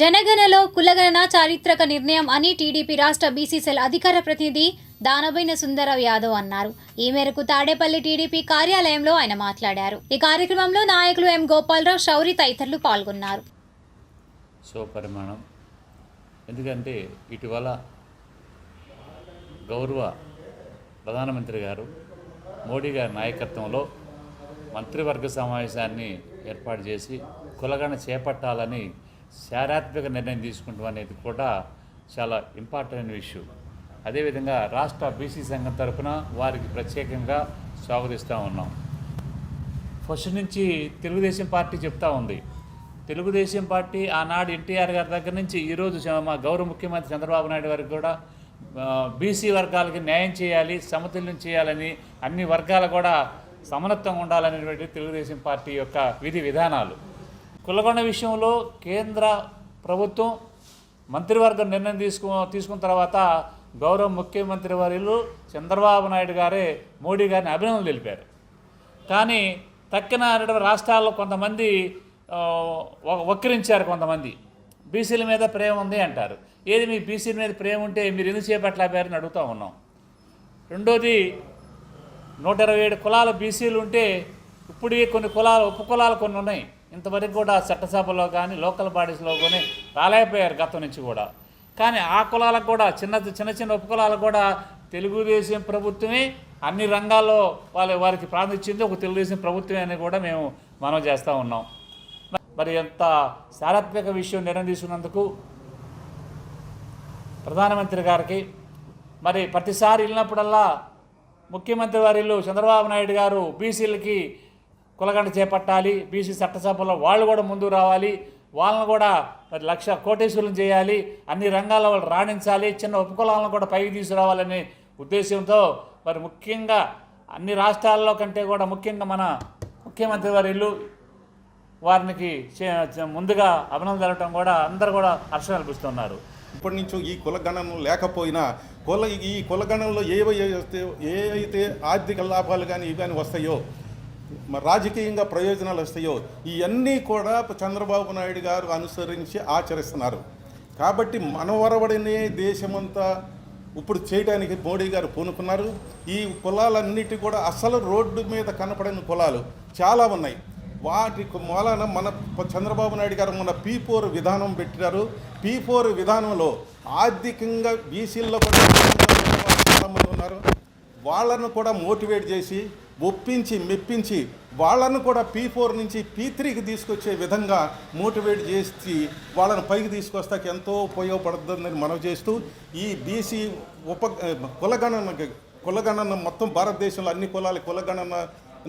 జనగణలో కులగణన చారిత్రక నిర్ణయం అని టీడీపీ రాష్ట్ర బీసీసీఎల్ అధికార ప్రతినిధి దానబైన సుందరరావు యాదవ్ అన్నారు. ఈ మేరకు తాడేపల్లి టీడీపీ కార్యాలయంలో ఆయన మాట్లాడారు. ఈ కార్యక్రమంలో నాయకులు ఎం గోపాలరావు శౌరి తదితరులు పాల్గొన్నారు. స్వపరిమాణం ఎందుకంటే ఇటీవల గౌరవ ప్రధానమంత్రి గారు మోడీ గారి నాయకత్వంలో మంత్రివర్గ సమావేశాన్ని ఏర్పాటు చేసి కులగణ చేపట్టాలని చారిత్రక నిర్ణయం తీసుకుంటాం అనేది కూడా చాలా ఇంపార్టెంట్ ఇష్యూ. అదేవిధంగా రాష్ట్ర బీసీ సంఘం తరఫున వారికి ప్రత్యేకంగా స్వాగతిస్తూ ఉన్నాం. ఫస్ట్ నుంచి తెలుగుదేశం పార్టీ చెప్తా ఉంది. తెలుగుదేశం పార్టీ ఆనాడు ఎన్టీఆర్ గారి దగ్గర నుంచి ఈరోజు మా గౌరవ ముఖ్యమంత్రి చంద్రబాబు నాయుడు గారికి కూడా బీసీ వర్గాలకి న్యాయం చేయాలి సమతుల్యం చేయాలని అన్ని వర్గాలు కూడా సమనత్వంగా ఉండాలనేటువంటి తెలుగుదేశం పార్టీ యొక్క విధి విధానాలు. కులగొండ విషయంలో కేంద్ర ప్రభుత్వం మంత్రివర్గం నిర్ణయం తీసుకు తీసుకున్న తర్వాత గౌరవ ముఖ్యమంత్రి వర్యులు చంద్రబాబు నాయుడు గారే మోడీ గారిని అభినందనలు తెలిపారు. కానీ తక్కిన రాష్ట్రాల్లో కొంతమంది వ- వక్రించారు కొంతమంది. బీసీల మీద ప్రేమ ఉంది అంటారు. ఏది మీ బీసీల మీద ప్రేమ ఉంటే మీరు ఎందుకు చేపట్టలేపారని అడుగుతూ ఉన్నాం. రెండోది నూట ఇరవై ఏడు కులాల బీసీలు ఉంటే ఇప్పుడు కొన్ని కులాలు ఉప కులాలు కొన్ని ఉన్నాయి. ఇంతవరకు కూడా చట్టసభలో కానీ లోకల్ బాడీస్లో కానీ రాలేకపోయారు గతం నుంచి కూడా. కానీ ఆ కులాలకు కూడా చిన్న చిన్న చిన్న ఉపకులాలకు కూడా తెలుగుదేశం ప్రభుత్వమే అన్ని రంగాల్లో వాళ్ళ వారికి ప్రాముఖ్యత ఒక తెలుగుదేశం ప్రభుత్వమే అని కూడా మేము మనం చేస్తూ ఉన్నాం. మరి ఎంత చారిత్రక విషయం నిర్ణయం తీసుకున్నందుకు ప్రధానమంత్రి గారికి మరి ప్రతిసారి వెళ్ళినప్పుడల్లా ముఖ్యమంత్రి వారిల్లు చంద్రబాబు నాయుడు గారు బీసీలకి కులగండ చేపట్టాలి బీసీ చట్టసభలో వాళ్ళు కూడా ముందుకు రావాలి వాళ్ళని కూడా మరి లక్ష కోటేశ్వరులు చేయాలి అన్ని రంగాల్లో వాళ్ళు రాణించాలి చిన్న ఉపకులాలను కూడా పైకి తీసుకురావాలనే ఉద్దేశంతో మరి ముఖ్యంగా అన్ని రాష్ట్రాల్లో కంటే కూడా ముఖ్యంగా మన ముఖ్యమంత్రి వారి ఇల్లు వారికి చే- ముందుగా అభినందన తెలపడం కూడా అందరూ కూడా హర్షం కల్పిస్తున్నారు ఇప్పటి నుంచో ఈ కులగణన లేకపోయినా కుల ఈ కులగణనలో ఏవైతే ఏ అయితే ఆర్థిక లాభాలు కానీ ఇవి కానీ వస్తాయో రాజకీయంగా ప్రయోజనాలు వస్తాయో ఇవన్నీ కూడా చంద్రబాబు నాయుడు గారు అనుసరించి ఆచరిస్తున్నారు. కాబట్టి మనవరవడినే దేశమంతా ఇప్పుడు చేయడానికి మోడీ గారు పూనుకున్నారు. ఈ కులాలన్నిటి కూడా అసలు రోడ్డు మీద కనపడని కులాలు చాలా ఉన్నాయి. వాటి మూలాన మన చంద్రబాబు నాయుడు గారు మన పీ ఫోర్ విధానం పెట్టినారు. పీ ఫోర్ విధానంలో ఆర్థికంగా బీసీల్లో కూడా చాలామంది ఉన్నారు. వాళ్ళను కూడా మోటివేట్ చేసి ఒప్పించి మెప్పించి వాళ్ళను కూడా పీ ఫోర్ నుంచి పీ త్రీకి తీసుకొచ్చే విధంగా మోటివేట్ చేసి వాళ్ళని పైకి తీసుకొస్తాకి ఎంతో ఉపయోగపడుతుందని మనం చేస్తూ ఈ బీసీ ఉప కులగణన కులగణన మొత్తం భారతదేశంలో అన్ని కులాల కులగణన